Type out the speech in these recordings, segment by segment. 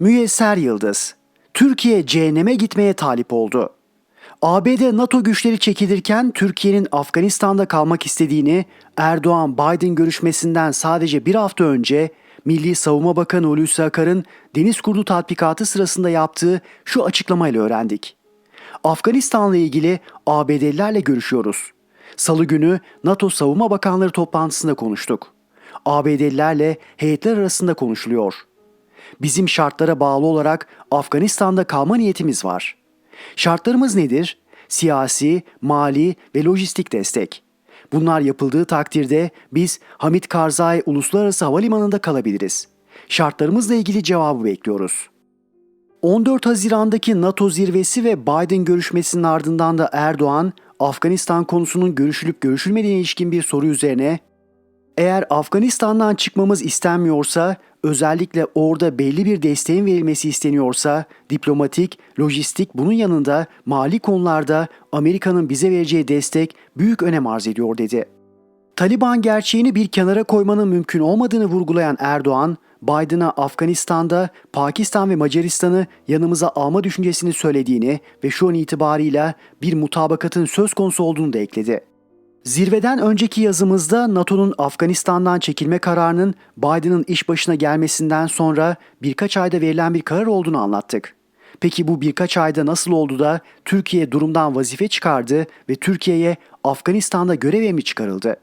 Müyesser Yıldız Türkiye cehenneme gitmeye talip oldu. ABD NATO güçleri çekilirken Türkiye'nin Afganistan'da kalmak istediğini Erdoğan-Biden görüşmesinden sadece bir hafta önce Milli Savunma Bakanı Hulusi Akar'ın deniz kurdu tatbikatı sırasında yaptığı şu açıklamayla öğrendik. Afganistan'la ilgili ABD'lilerle görüşüyoruz. Salı günü NATO Savunma Bakanları toplantısında konuştuk. ABD'lilerle heyetler arasında konuşuluyor. Bizim şartlara bağlı olarak Afganistan'da kalma niyetimiz var. Şartlarımız nedir? Siyasi, mali ve lojistik destek. Bunlar yapıldığı takdirde biz Hamit Karzai Uluslararası Havalimanı'nda kalabiliriz. Şartlarımızla ilgili cevabı bekliyoruz. 14 Haziran'daki NATO zirvesi ve Biden görüşmesinin ardından da Erdoğan, Afganistan konusunun görüşülüp görüşülmediğine ilişkin bir soru üzerine eğer Afganistan'dan çıkmamız istenmiyorsa, özellikle orada belli bir desteğin verilmesi isteniyorsa, diplomatik, lojistik bunun yanında mali konularda Amerika'nın bize vereceği destek büyük önem arz ediyor dedi. Taliban gerçeğini bir kenara koymanın mümkün olmadığını vurgulayan Erdoğan, Biden'a Afganistan'da Pakistan ve Macaristan'ı yanımıza alma düşüncesini söylediğini ve şu an itibarıyla bir mutabakatın söz konusu olduğunu da ekledi. Zirveden önceki yazımızda NATO'nun Afganistan'dan çekilme kararının Biden'ın iş başına gelmesinden sonra birkaç ayda verilen bir karar olduğunu anlattık. Peki bu birkaç ayda nasıl oldu da Türkiye durumdan vazife çıkardı ve Türkiye'ye Afganistan'da görev emri çıkarıldı?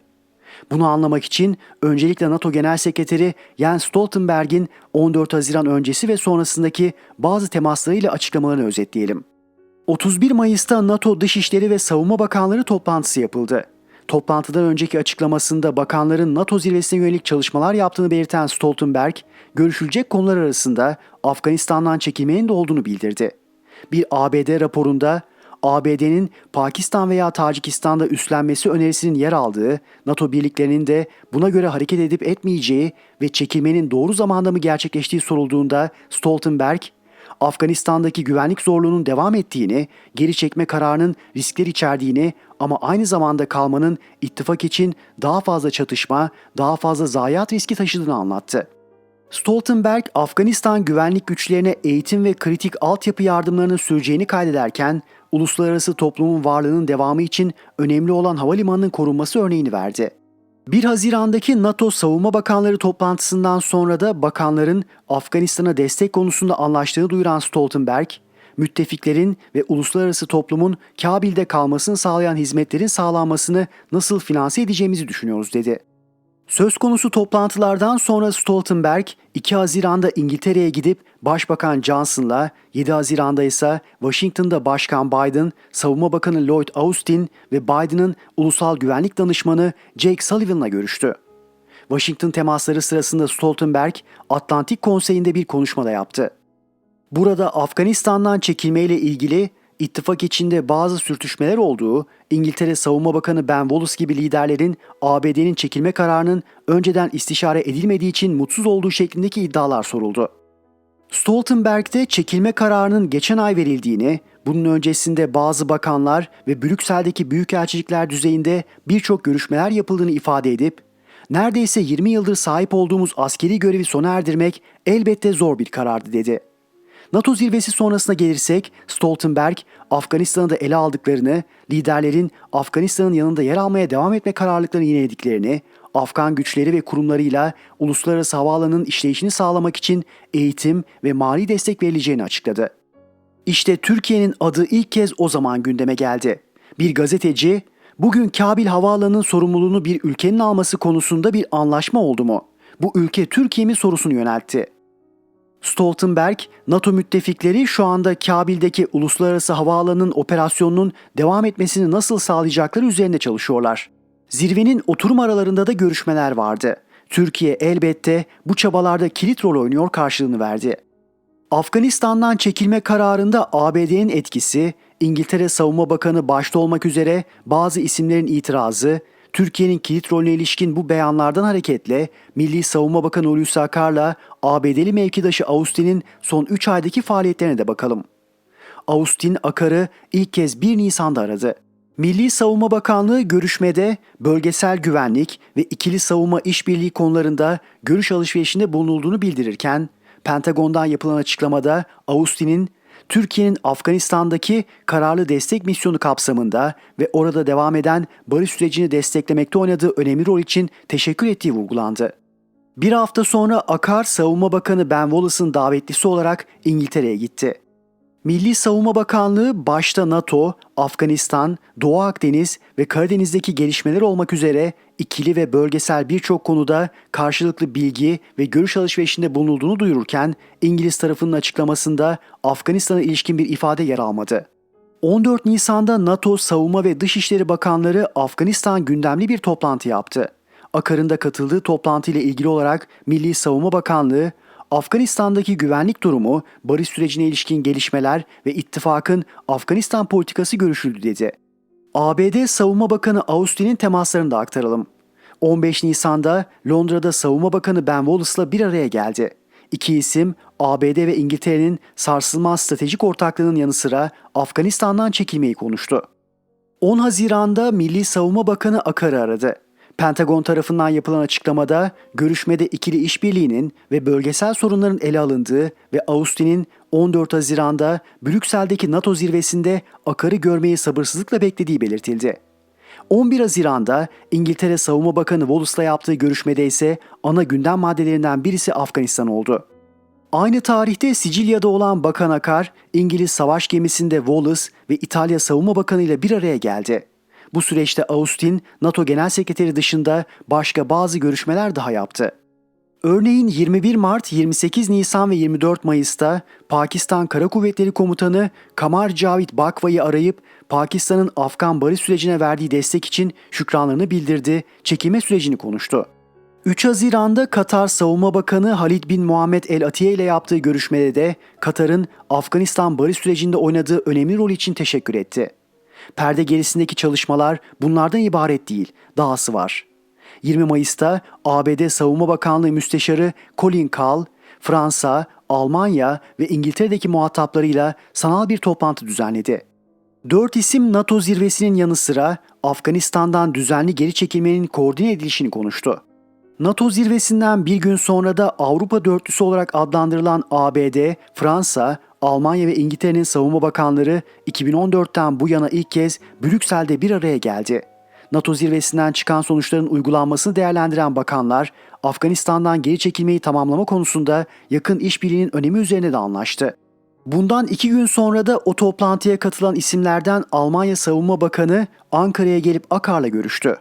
Bunu anlamak için öncelikle NATO Genel Sekreteri Jens Stoltenberg'in 14 Haziran öncesi ve sonrasındaki bazı temaslarıyla açıklamalarını özetleyelim. 31 Mayıs'ta NATO Dışişleri ve Savunma Bakanları toplantısı yapıldı. Toplantıdan önceki açıklamasında bakanların NATO zirvesine yönelik çalışmalar yaptığını belirten Stoltenberg, görüşülecek konular arasında Afganistan'dan çekilmenin de olduğunu bildirdi. Bir ABD raporunda ABD'nin Pakistan veya Tacikistan'da üstlenmesi önerisinin yer aldığı, NATO birliklerinin de buna göre hareket edip etmeyeceği ve çekilmenin doğru zamanda mı gerçekleştiği sorulduğunda Stoltenberg, Afganistan'daki güvenlik zorluğunun devam ettiğini, geri çekme kararının riskler içerdiğini ama aynı zamanda kalmanın ittifak için daha fazla çatışma, daha fazla zayiat riski taşıdığını anlattı. Stoltenberg, Afganistan güvenlik güçlerine eğitim ve kritik altyapı yardımlarının süreceğini kaydederken, uluslararası toplumun varlığının devamı için önemli olan havalimanının korunması örneğini verdi. 1 Haziran'daki NATO Savunma Bakanları toplantısından sonra da bakanların Afganistan'a destek konusunda anlaştığını duyuran Stoltenberg, müttefiklerin ve uluslararası toplumun Kabil'de kalmasını sağlayan hizmetlerin sağlanmasını nasıl finanse edeceğimizi düşünüyoruz dedi. Söz konusu toplantılardan sonra Stoltenberg 2 Haziran'da İngiltere'ye gidip Başbakan Johnson'la 7 Haziran'da ise Washington'da Başkan Biden, Savunma Bakanı Lloyd Austin ve Biden'ın ulusal güvenlik danışmanı Jake Sullivan'la görüştü. Washington temasları sırasında Stoltenberg Atlantik Konseyi'nde bir konuşmada yaptı. Burada Afganistan'dan çekilmeyle ilgili ittifak içinde bazı sürtüşmeler olduğu, İngiltere Savunma Bakanı Ben Wallace gibi liderlerin ABD'nin çekilme kararının önceden istişare edilmediği için mutsuz olduğu şeklindeki iddialar soruldu. Stoltenberg'de çekilme kararının geçen ay verildiğini, bunun öncesinde bazı bakanlar ve Brüksel'deki büyükelçilikler düzeyinde birçok görüşmeler yapıldığını ifade edip, neredeyse 20 yıldır sahip olduğumuz askeri görevi sona erdirmek elbette zor bir karardı dedi. NATO zirvesi sonrasına gelirsek Stoltenberg Afganistan'ı da ele aldıklarını, liderlerin Afganistan'ın yanında yer almaya devam etme kararlılıklarını yinelediklerini, Afgan güçleri ve kurumlarıyla uluslararası havaalanının işleyişini sağlamak için eğitim ve mali destek verileceğini açıkladı. İşte Türkiye'nin adı ilk kez o zaman gündeme geldi. Bir gazeteci, bugün Kabil Havaalanı'nın sorumluluğunu bir ülkenin alması konusunda bir anlaşma oldu mu? Bu ülke Türkiye mi sorusunu yöneltti. Stoltenberg, NATO müttefikleri şu anda Kabil'deki uluslararası havaalanının operasyonunun devam etmesini nasıl sağlayacakları üzerinde çalışıyorlar. Zirvenin oturum aralarında da görüşmeler vardı. Türkiye elbette bu çabalarda kilit rol oynuyor karşılığını verdi. Afganistan'dan çekilme kararında ABD'nin etkisi, İngiltere Savunma Bakanı başta olmak üzere bazı isimlerin itirazı, Türkiye'nin kilit rolüne ilişkin bu beyanlardan hareketle Milli Savunma Bakanı Hulusi Akar'la ABD'li mevkidaşı Austin'in son 3 aydaki faaliyetlerine de bakalım. Austin Akar'ı ilk kez 1 Nisan'da aradı. Milli Savunma Bakanlığı görüşmede bölgesel güvenlik ve ikili savunma işbirliği konularında görüş alışverişinde bulunulduğunu bildirirken, Pentagon'dan yapılan açıklamada Austin'in Türkiye'nin Afganistan'daki kararlı destek misyonu kapsamında ve orada devam eden barış sürecini desteklemekte oynadığı önemli rol için teşekkür ettiği vurgulandı. Bir hafta sonra Akar Savunma Bakanı Ben Wallace'ın davetlisi olarak İngiltere'ye gitti. Milli Savunma Bakanlığı başta NATO, Afganistan, Doğu Akdeniz ve Karadeniz'deki gelişmeler olmak üzere ikili ve bölgesel birçok konuda karşılıklı bilgi ve görüş alışverişinde bulunulduğunu duyururken İngiliz tarafının açıklamasında Afganistan'a ilişkin bir ifade yer almadı. 14 Nisan'da NATO Savunma ve Dışişleri Bakanları Afganistan gündemli bir toplantı yaptı. Akar'ın da katıldığı toplantıyla ilgili olarak Milli Savunma Bakanlığı, Afganistan'daki güvenlik durumu, barış sürecine ilişkin gelişmeler ve ittifakın Afganistan politikası görüşüldü dedi. ABD Savunma Bakanı Austin'in temaslarını da aktaralım. 15 Nisan'da Londra'da Savunma Bakanı Ben Wallace'la bir araya geldi. İki isim ABD ve İngiltere'nin sarsılmaz stratejik ortaklığının yanı sıra Afganistan'dan çekilmeyi konuştu. 10 Haziran'da Milli Savunma Bakanı Akar'ı aradı. Pentagon tarafından yapılan açıklamada görüşmede ikili işbirliğinin ve bölgesel sorunların ele alındığı ve Austin'in 14 Haziran'da Brüksel'deki NATO zirvesinde Akar'ı görmeyi sabırsızlıkla beklediği belirtildi. 11 Haziran'da İngiltere Savunma Bakanı Wallace'la yaptığı görüşmede ise ana gündem maddelerinden birisi Afganistan oldu. Aynı tarihte Sicilya'da olan Bakan Akar, İngiliz savaş gemisinde Wallace ve İtalya Savunma Bakanı ile bir araya geldi. Bu süreçte Austin, NATO Genel Sekreteri dışında başka bazı görüşmeler daha yaptı. Örneğin 21 Mart, 28 Nisan ve 24 Mayıs'ta Pakistan Kara Kuvvetleri Komutanı Kamar Javit Bakva'yı arayıp Pakistan'ın Afgan barış sürecine verdiği destek için şükranlarını bildirdi, çekilme sürecini konuştu. 3 Haziran'da Katar Savunma Bakanı Halid bin Muhammed El Atiye ile yaptığı görüşmede de Katar'ın Afganistan barış sürecinde oynadığı önemli rol için teşekkür etti. Perde gerisindeki çalışmalar bunlardan ibaret değil, dahası var. 20 Mayıs'ta ABD Savunma Bakanlığı Müsteşarı Colin Kahl, Fransa, Almanya ve İngiltere'deki muhataplarıyla sanal bir toplantı düzenledi. Dört isim NATO zirvesinin yanı sıra Afganistan'dan düzenli geri çekilmenin koordine edilişini konuştu. NATO zirvesinden bir gün sonra da Avrupa dörtlüsü olarak adlandırılan ABD, Fransa, Almanya ve İngiltere'nin savunma bakanları 2014'ten bu yana ilk kez Brüksel'de bir araya geldi. NATO zirvesinden çıkan sonuçların uygulanmasını değerlendiren bakanlar, Afganistan'dan geri çekilmeyi tamamlama konusunda yakın işbirliğinin önemi üzerine de anlaştı. Bundan iki gün sonra da o toplantıya katılan isimlerden Almanya Savunma Bakanı Ankara'ya gelip Akar'la görüştü.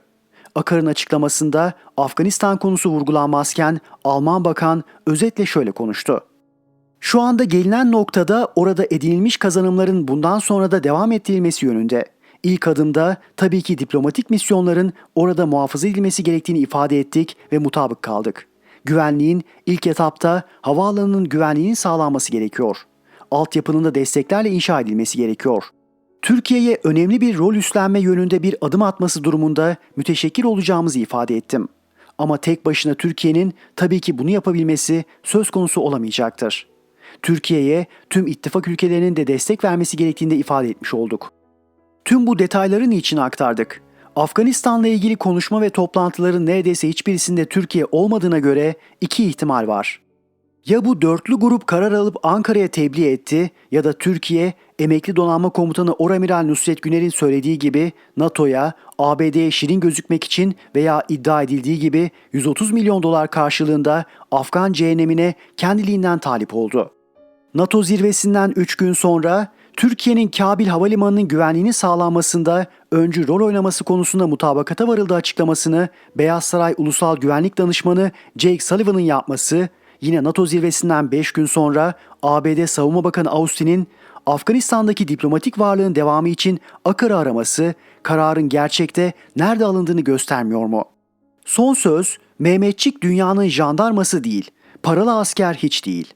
Akar'ın açıklamasında Afganistan konusu vurgulanmazken Alman bakan özetle şöyle konuştu. Şu anda gelinen noktada orada edinilmiş kazanımların bundan sonra da devam ettirilmesi yönünde. İlk adımda tabii ki diplomatik misyonların orada muhafaza edilmesi gerektiğini ifade ettik ve mutabık kaldık. Güvenliğin ilk etapta havaalanının güvenliğinin sağlanması gerekiyor. Altyapının da desteklerle inşa edilmesi gerekiyor. Türkiye'ye önemli bir rol üstlenme yönünde bir adım atması durumunda müteşekkir olacağımızı ifade ettim. Ama tek başına Türkiye'nin tabii ki bunu yapabilmesi söz konusu olamayacaktır. Türkiye'ye tüm ittifak ülkelerinin de destek vermesi gerektiğini de ifade etmiş olduk. Tüm bu detayları niçin aktardık? Afganistan'la ilgili konuşma ve toplantıların neredeyse hiçbirisinde Türkiye olmadığına göre iki ihtimal var. Ya bu dörtlü grup karar alıp Ankara'ya tebliğ etti ya da Türkiye emekli donanma komutanı Oramiral Nusret Güner'in söylediği gibi NATO'ya, ABD'ye şirin gözükmek için veya iddia edildiği gibi 130 milyon dolar karşılığında Afgan cehennemine kendiliğinden talip oldu. NATO zirvesinden 3 gün sonra Türkiye'nin Kabil Havalimanı'nın güvenliğini sağlanmasında öncü rol oynaması konusunda mutabakata varıldı açıklamasını Beyaz Saray Ulusal Güvenlik Danışmanı Jake Sullivan'ın yapması, yine NATO zirvesinden 5 gün sonra ABD Savunma Bakanı Austin'in Afganistan'daki diplomatik varlığın devamı için Akar'ı araması, kararın gerçekte nerede alındığını göstermiyor mu? Son söz, Mehmetçik dünyanın jandarması değil, paralı asker hiç değil.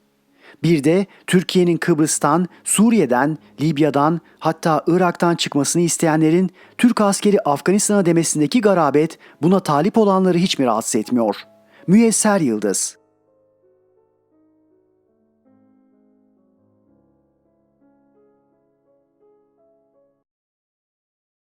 Bir de Türkiye'nin Kıbrıs'tan, Suriye'den, Libya'dan hatta Irak'tan çıkmasını isteyenlerin Türk askeri Afganistan'a demesindeki garabet buna talip olanları hiç mi rahatsız etmiyor? Müyesser Yıldız